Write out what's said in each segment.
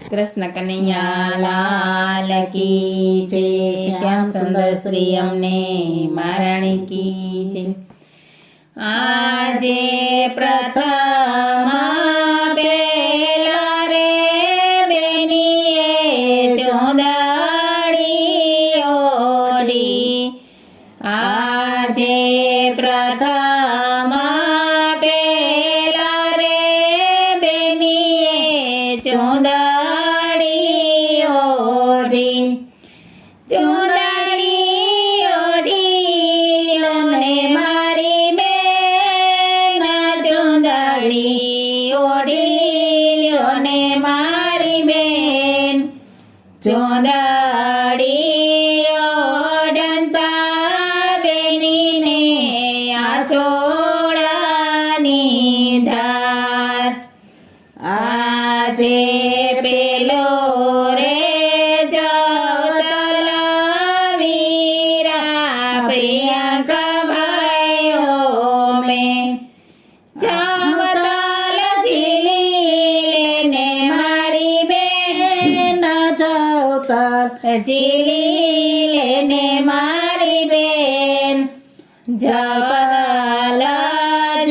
કૃષ્ણ કનૈયા, લાલ કી જય. શ્યામ સુંદર શ્રી અમને મહારાણી કી જય. આજે પ્રથમ પેલા રે બેનીએ બેનીએ ચોદાડી ઓઢી ચોદાડી ઓઢી અને મારી બેન ચોદાડી ઓઢી ને મારી બેન. ચોદાડી ઓઢંતા બેનીને આસોડાની ધાર. આજે વીરા પ્રિયંકા ભાઈઓ મેં જવતલ ઝીલી લેને મારી બેન જાવતર ઝીલી લેને મારી બેન જવતલ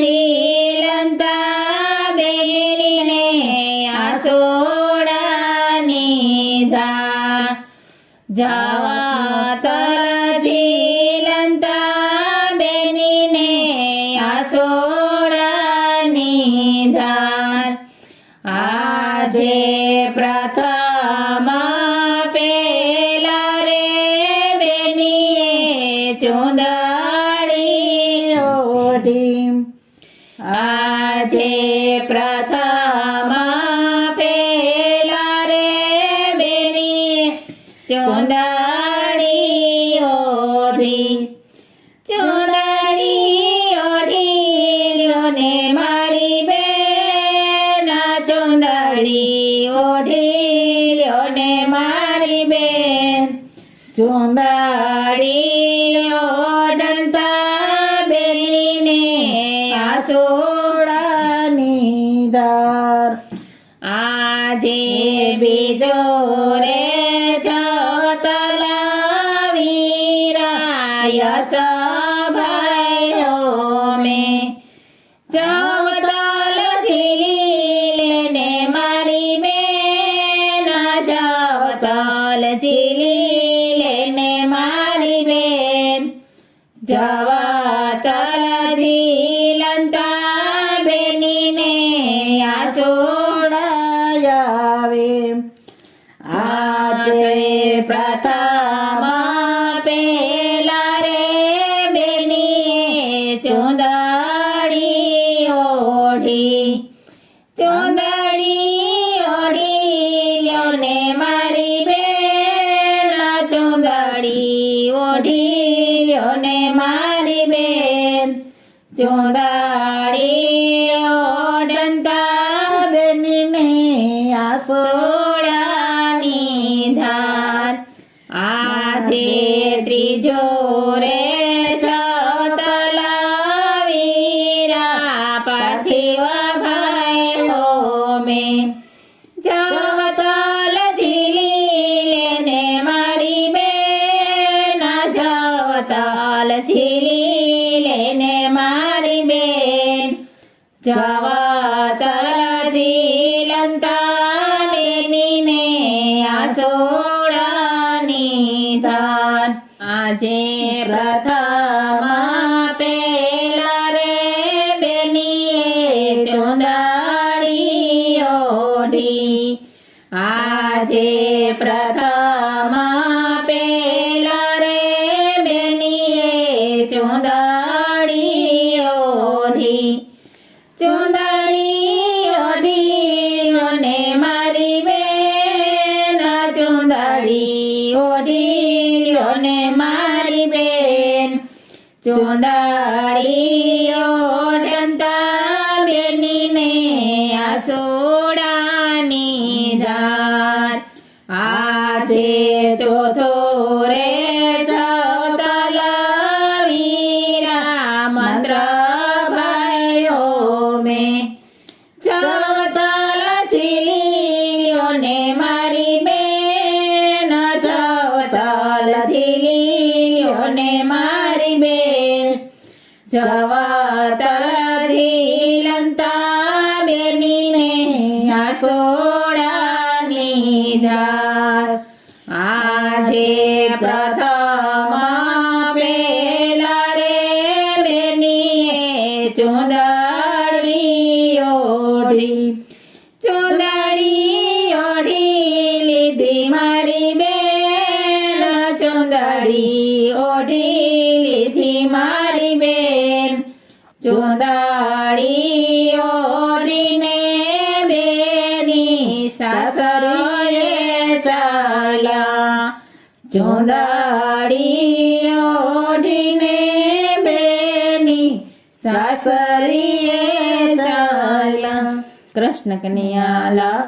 ઝીલંતા બેનીને આસોડાની ધા આસોડાની આજે પ્રથમ પેલા રે બેનીએ ચુંદડી ઓઢી આજે પ્રથમ પેલા રે બેનીએ ચુંદડી ઓઢી ચુંદડી ઓઢી ને બેન ચુંદડી ઓઢી લ્યો ને મારી બેન. ચુંદાડી ઓઢંતા બેનીને આસોડાની દર આજે બીજો રે જવતલા વીરાયસ ભાઈઓ મેં જવતલ ઝીલી લેને મારી બેન જવા તલ ઝીલંતા બેનીને આસોડાયાવે આજે પ્રથમ પેલા રે બેનીએ ચુંદડી ઓઢી ચુંદડી ને મારી બેન ચોંદાડી ઓઢંતા બેનને આસોડાની ધાન. આજે ત્રીજો રે પાર્થિવ ભાઈઓ મેં જવતલ ઝીલી લેને મારી બેન. જવતલ ઝીલંતા બેનીને આસોડાની ધાન આજે પ્રથમ પેલા રે બેનીએ ચુંદાડી ઓઢી. આજે પ્રથમ મારી બેન ચુંદડી ઓઢી ને મારી બેન. ચુંદડી ઓઢંતા બેનીને આસોડાની ધાર આજે ચોથો રે ચવતલ વીરા મંત્ર ઝીલીઓ ને મારી બેન. જવતર ઝીલંતા બેનીને આસોડાની ધાર. આજે પ્રથમ પેલા રે બેનીએ ચુંદડી ઓઢી. ચુંદડી ઓઢી લીધી મારી બેન ચુંદડી ઓઢી લીધી મારી બેન ચુંદડી ઓઢીને બેની સાસરે ચાલ્યા ચુંદડી ઓઢીને બેની સાસરીએ ચાલ્યા કૃષ્ણ કનૈયા લા